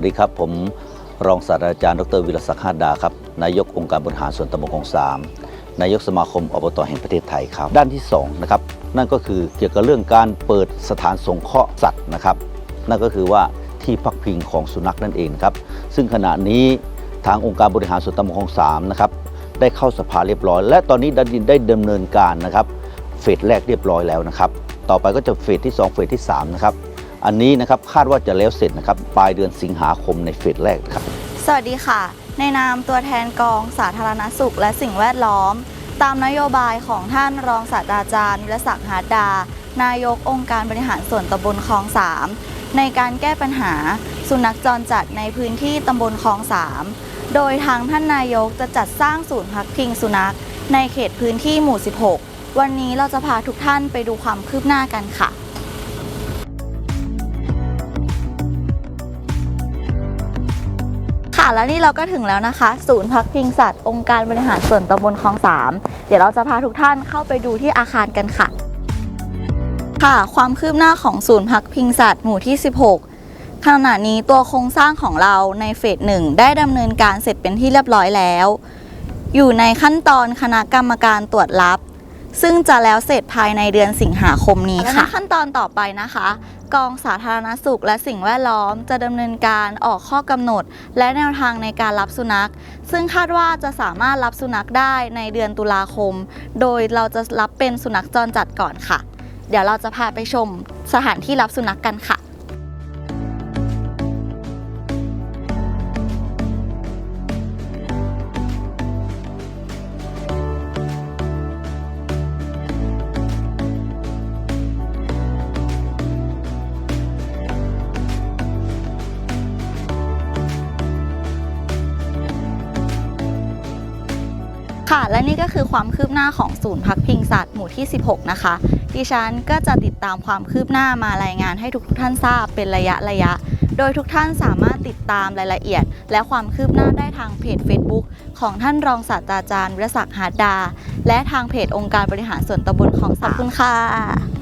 วัสดีครับ ผมรองศาสตราจารย์ ดรวิรศักดิ์ฮาดาครับนายกองค์การบริหารส่วนตำบลคลองสามนายกสมาคมอบตแห่งประเทศไทยครับ ด้านที่2นะครับนั่นก็คือเกี่ยวกับเรื่องการเปิดสถานสงเคราะห์สัตว์นะครับ นั่นก็คือว่าที่พักพิงของสุนัขนั่นเองครับ ซึ่งขณะนี้ทางองค์การบริหารส่วนตำบลคลองสามนะครับได้เข้าสภาเรียบร้อย และตอนนี้ดันดินได้ดำเนินการนะครับเฟสแรกเรียบร้อยแล้วนะครับ ต่อไปก็จะเฟสที่ 2 เฟสที่3นะครับ อันนี้นะครับคาดว่าจะแล้วเสร็จนะครับปลายเดือนสิงหาคมในเฟสแรกครับ สวัสดีค่ะ ในนามตัวแทนกองสาธารณสุข และสิ่งแวดล้อม ตามนโยบายของท่านรองศาสตราจารย์ วิรศักดิ์หาดดา นายกองค์การบริหารส่วนตำบลคลองสามในการแก้ปัญหา สุนัขจรจัดในพื้นที่ตำบลคลองสามโดยทางท่านนายกจะจัดสร้างศูนย์พักพิงสุนัข ในเขตพื้นที่หมู่ 16 วันนี้เราจะพาทุกท่านไปดูความคืบหน้ากันค่ะ แล้วนี่เราก็ถึงแล้วนะคะ ศูนย์พักพิงสัตว์ องค์การบริหารส่วนตำบลคลองสามเดี๋ยวเราจะพาทุกท่านเข้าไปดูที่อาคารกันค่ะ ค่ะ ความคืบหน้าของศูนย์พักพิงสัตว์หมู่ที่ 16 ขณะนี้ตัวโครงสร้างของเราในเฟสหนึ่งได้ดำเนินการเสร็จเป็นที่เรียบร้อยแล้ว อยู่ในขั้นตอนคณะกรรมการตรวจรับ ซึ่งจะแล้วเสร็จภายในเดือนสิงหาคมนี้ค่ะขั้นตอนต่อไปนะคะ กองสาธารณสุขและสิ่งแวดล้อม จะดำเนินการออกข้อกำหนด และแนวทางในการรับสุนัข ซึ่งคาดว่าจะสามารถรับสุนัขได้ในเดือนตุลาคม โดยเราจะรับเป็นสุนัขจรจัดก่อนค่ะ เดี๋ยวเราจะพาไปชมสถานที่รับสุนัขกันค่ะ ค่ะ และนี่ก็คือความคืบหน้าของศูนย์พักพิงสัตว์หมู่ที่ 16 นะคะ ดิฉันก็จะติดตามความคืบหน้ามารายงานให้ทุกท่านทราบเป็นระยะระยะ โดยทุกท่านสามารถติดตามรายละเอียด และความคืบหน้าได้ทางเพจ Facebook ของท่านรองศาสตราจารย์วิรศักดิ์หาดดาและทางเพจองค์การบริหารส่วนตำบลของสากคุณค่ะ